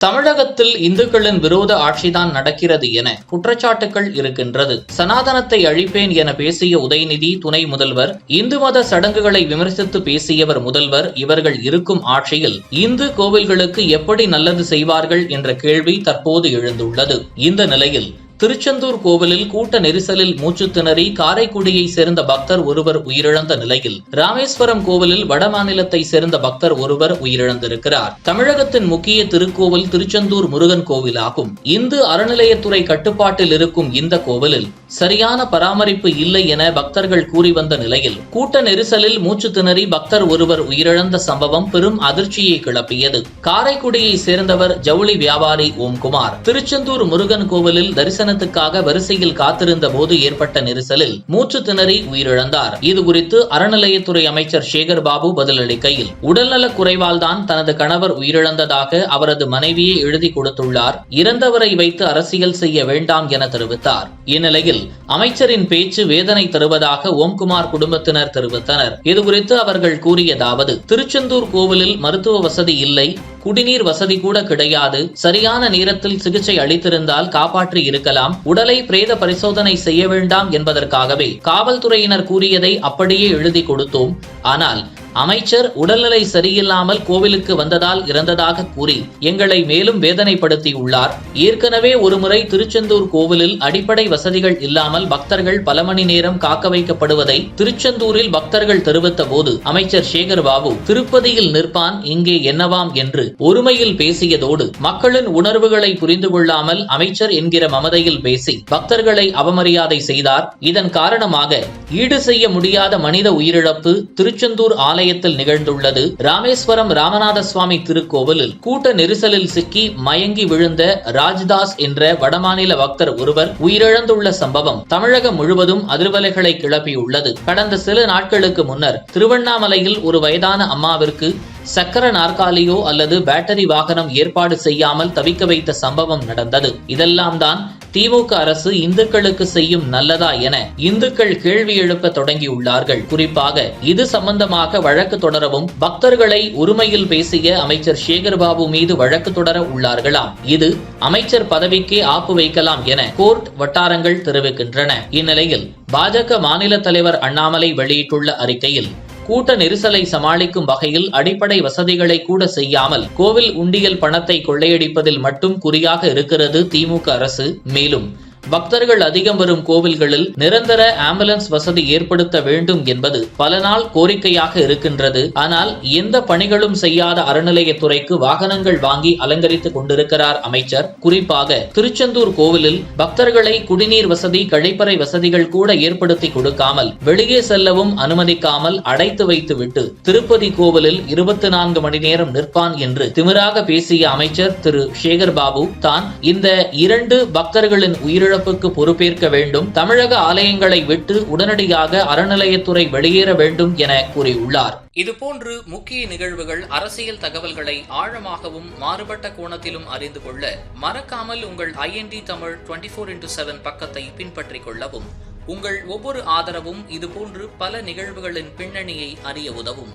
தமிழகத்தில் இந்துக்களின் விரோத ஆட்சிதான் நடக்கிறது என குற்றச்சாட்டுகள் இருக்கின்றது. சனாதனத்தை அழிப்பேன் என பேசிய உதயநிதி துணை முதல்வர் இந்து மத சடங்குகளை விமர்சித்து பேசியவர் முதல்வர் இவர்கள் இருக்கும் ஆட்சியில் இந்து கோவில்களுக்கு எப்படி நல்லது செய்வார்கள் என்ற கேள்வி தற்போது எழுந்துள்ளது. இந்த நிலையில் திருச்செந்தூர் கோவிலில் கூட்ட நெரிசலில் மூச்சு திணறி காரைக்குடியை சேர்ந்த பக்தர் ஒருவர் உயிரிழந்த நிலையில் ராமேஸ்வரம் கோவிலில் வடமாநிலத்தை சேர்ந்த பக்தர் ஒருவர் உயிரிழந்திருக்கிறார். தமிழகத்தின் முக்கிய திருக்கோவில் திருச்செந்தூர் முருகன் கோவிலாகும். இந்து அறநிலையத்துறை கட்டுப்பாட்டில் இருக்கும் இந்த கோவிலில் சரியான பராமரிப்பு இல்லை என பக்தர்கள் கூறி வந்த நிலையில் கூட்ட நெரிசலில் மூச்சு திணறி பக்தர் ஒருவர் உயிரிழந்த சம்பவம் பெரும் அதிர்ச்சியை கிளப்பியது. காரைக்குடியை சேர்ந்தவர் ஜவுளி வியாபாரி ஓம்குமார். திருச்செந்தூர் முருகன் கோவிலில் தரிசனத்துக்காக வரிசையில் காத்திருந்த போது ஏற்பட்ட நெரிசலில் மூச்சு திணறி உயிரிழந்தார். இது குறித்து அறநிலையத்துறை அமைச்சர் சேகர் பாபு பதிலளிக்கையில் உடல்நலக் குறைவால் தான் தனது கணவர் உயிரிழந்ததாக அவரது மனைவியை எழுதி கொடுத்துள்ளார். இறந்தவரை வைத்து அரசியல் செய்ய வேண்டாம் என தெரிவித்தார். இந்நிலையில் அமைச்சரின் பேச்சு வேதனை தருவதாக ஓம்குமார் குடும்பத்தினர் தெரிவித்தனர். இதுகுறித்து அவர்கள் கூறியதாவது திருச்செந்தூர் கோவிலில் மருத்துவ வசதி இல்லை. குடிநீர் வசதி கூட கிடையாது. சரியான நேரத்தில் சிகிச்சை அளித்திருந்தால் காப்பாற்றி இருக்கலாம். உடலை பிரேத பரிசோதனை செய்ய வேண்டாம் என்பதற்காகவே காவல்துறையினர் கூறியதை அப்படியே எழுதி கொடுத்தோம். ஆனால் அமைச்சர் உடல்நிலை சரியில்லாமல் கோவிலுக்கு வந்ததால் இறந்ததாக கூறி எங்களை மேலும் வேதனைப்படுத்தி உள்ளார் ஏற்கனவே ஒருமுறை திருச்செந்தூர் கோவிலில் அடிப்படை வசதிகள் இல்லாமல் பக்தர்கள் பல மணி நேரம் காக்க வைக்கப்படுவதை திருச்செந்தூரில் பக்தர்கள் தெரிவித்த போது அமைச்சர் சேகர் பாபு திருப்பதியில் நிற்பான் இங்கே என்னவாம் என்று ஒருமையில் பேசியதோடு மக்களின் உணர்வுகளை புரிந்து கொள்ளாமல் அமைச்சர் என்கிற மமதையில் பேசி பக்தர்களை அவமரியாதை செய்தார். இதன் காரணமாக ஈடு செய்ய முடியாத மனித உயிரிழப்பு திருச்செந்தூர் ஆலயத்தில் நிகழ்ந்துள்ளது. ராமேஸ்வரம் ராமநாத சுவாமி திருக்கோவிலில் கூட்ட நெரிசலில் சிக்கி மயங்கி விழுந்த ராஜ்தாஸ் என்ற வடமாநில பக்தர் ஒருவர் உயிரிழந்துள்ள சம்பவம் தமிழகம் முழுவதும் அதிர்வலைகளை கிளப்பியுள்ளது. கடந்த சில நாட்களுக்கு முன்னர் திருவண்ணாமலையில் ஒரு வயதான அம்மாவிற்கு சக்கர நாற்காலியோ அல்லது பேட்டரி வாகனம் ஏற்பாடு செய்யாமல் தவிக்க வைத்த சம்பவம் நடந்தது. இதெல்லாம் தான் திமுக அரசு இந்துக்களுக்கு செய்யும் நல்லதா என இந்துக்கள் கேள்வி எழுப்ப தொடங்கியுள்ளார்கள். குறிப்பாக இது சம்பந்தமாக வழக்கு தொடரவும் பக்தர்களை உரிமையில் பேசிய அமைச்சர் சேகர்பாபு மீது வழக்கு தொடர உள்ளார்களாம். இது அமைச்சர் பதவிக்கே ஆப்பு வைக்கலாம் என கோர்ட் வட்டாரங்கள் தெரிவிக்கின்றன. இந்நிலையில் பாஜக மாநில தலைவர் அண்ணாமலை வெளியிட்டுள்ள அறிக்கையில் கூட்ட நெரிசலை சமாளிக்கும் வகையில் அடிப்படை வசதிகளை கூட செய்யாமல் கோவில் உண்டியல் பணத்தை கொள்ளையடிப்பதில் மட்டும் குறியாக இருக்கிறது திமுக அரசு. மேலும் பக்தர்கள் அதிகம் வரும் கோவில்களில் நிரந்தர ஆம்புலன்ஸ் வசதி ஏற்படுத்த வேண்டும் என்பது பல நாள் கோரிக்கையாக இருக்கின்றது. ஆனால் எந்த பணிகளும் செய்யாத அறநிலையத்துறைக்கு வாகனங்கள் வாங்கி அலங்கரித்துக் கொண்டிருக்கிறார் அமைச்சர். குறிப்பாக திருச்செந்தூர் கோவிலில் பக்தர்களை குடிநீர் வசதி கழிப்பறை வசதிகள் கூட ஏற்படுத்தி கொடுக்காமல் வெளியே செல்லவும் அனுமதிக்காமல் அடைத்து வைத்துவிட்டு திருப்பதி கோவிலில் இருபத்தி நான்கு மணி நேரம் நிற்பான் என்று திமிராக பேசிய அமைச்சர் திரு. சேகர் பாபு தான் இந்த இரண்டு பக்தர்களின் உயிரிழப்பு உயிரிழப்புக்கு பொறுப்பேற்க வேண்டும் தமிழக ஆலயங்களை விட்டு உடனடியாக அறநிலையத்துறை வெளியேற வேண்டும் என கூறியுள்ளார். இதுபோன்று முக்கிய நிகழ்வுகள் அரசியல் தகவல்களை ஆழமாகவும் மாறுபட்ட கோணத்திலும் அறிந்து கொள்ள மறக்காமல் உங்கள் I N D Tamil twenty four into seven பக்கத்தை பின்பற்றிக் கொள்ளவும். உங்கள் ஒவ்வொரு ஆதரவும் இதுபோன்று பல நிகழ்வுகளின் பின்னணியை அறிய உதவும்.